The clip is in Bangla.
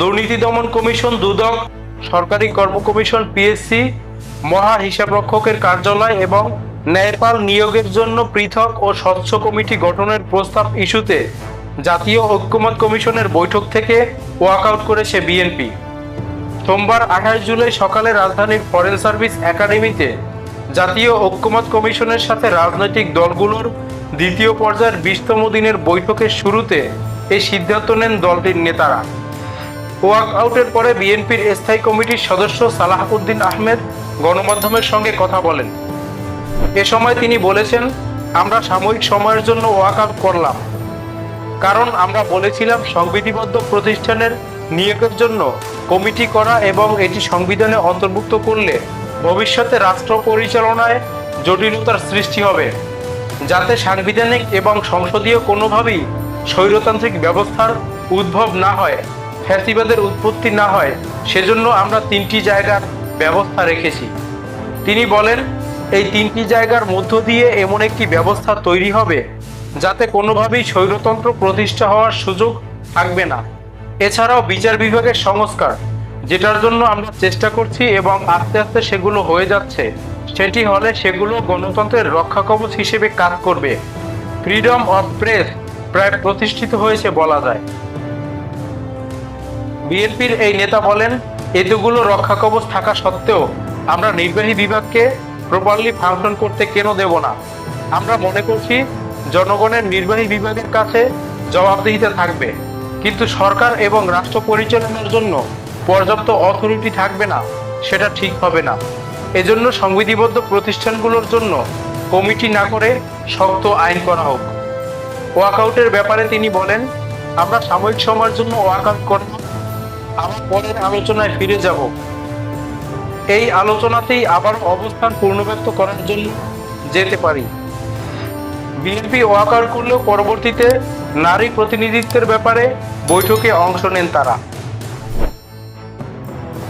দুর্নীতি দমন কমিশন দুদক, সরকারি কর্ম কমিশন পিএসসি, মহা হিসাবরক্ষকের কার্যালয় এবং ন্যায়পাল নিয়োগের জন্য পৃথক ও স্বচ্ছ কমিটি গঠনের প্রস্তাব ইস্যুতে জাতীয় ঐক্যমত কমিশনের বৈঠক থেকে ওয়াকআউট করেছে বিএনপি। সোমবার আঠাশ জুলাই সকালে রাজধানীর ফরেন সার্ভিস একাডেমিতে জাতীয় ঐক্যমত কমিশনের সাথে রাজনৈতিক দলগুলোর দ্বিতীয় পর্যায়ের বিশতম দিনের বৈঠকের শুরুতে এই সিদ্ধান্ত নেন দলটির নেতারা। ওয়াক আউটের পরে বিএনপির স্থায়ী কমিটির সদস্য সালাহউদ্দিন আহমেদ গণমাধ্যমের সঙ্গে কথা বলেন। এ সময় তিনি বলেছেন, আমরা সাময়িক সময়ের জন্য ওয়াক আউট করলাম। কারণ আমরা বলেছিলাম সংবিধিবদ্ধ প্রতিষ্ঠানের নিয়োগের জন্য কমিটি করা এবং এটি সংবিধানে অন্তর্ভুক্ত করলে ভবিষ্যতে রাষ্ট্র পরিচালনায় জটিলতার সৃষ্টি হবে, যাতে সাংবিধানিক এবং সংসদীয় কোনোভাবেই স্বৈরতান্ত্রিক ব্যবস্থার উদ্ভব না হয়। ফ্যাসিবাদের উৎপত্তি না হয়, সেজন্য আমরা তিনটি জায়গার ব্যবস্থা রেখেছি। তিনি বলেন, এই তিনটি জায়গার মধ্য দিয়ে এমন একটি ব্যবস্থা তৈরি হবে, যাতে কোনোভাবেই স্বৈরতন্ত্র প্রতিষ্ঠা হওয়ার সুযোগ থাকবে না। এছাড়াও বিচার বিভাগের সংস্কার, যেটার জন্য আমরা চেষ্টা করছি এবং আস্তে আস্তে সেগুলো হয়ে যাচ্ছে, সেটি হলে সেগুলো গণতন্ত্রের রক্ষা কবচ হিসেবে কাজ করবে। ফ্রিডম অফ প্রেস প্রায় প্রতিষ্ঠিত হয়েছে বলা যায়। বিএনপির এই নেতা বলেন, এতগুলো রক্ষা কবচ থাকা সত্ত্বেও আমরা নির্বাহী বিভাগকে প্রপারলি ফাংশন করতে কেন দেব না? আমরা মনে করছি জনগণের নির্বাহী বিভাগের কাছে জবাবদিহিতা থাকবে, কিন্তু সরকার এবং রাষ্ট্র পরিচালনার জন্য পর্যাপ্ত অথরিটি থাকবে না, সেটা ঠিক হবে না। এজন্য সংবিধিবদ্ধ প্রতিষ্ঠানগুলোর জন্য কমিটি না করে শক্ত আইন করা হোক। ওয়াকআউটের ব্যাপারে তিনি বলেন, আমরা সাময়িক সময়ের জন্য ওয়াকআউট করব। আবার পরের আলোচনায় ফিরে যাব। এই আলোচনাতেই আবার অবস্থান পূর্ণব্যক্ত করার জন্য যেতে পারি। বিএনপি ওয়াকার করলেও পরবর্তীতে নারী প্রতিনিধিত্বের ব্যাপারে বৈঠকে অংশ নেন তারা।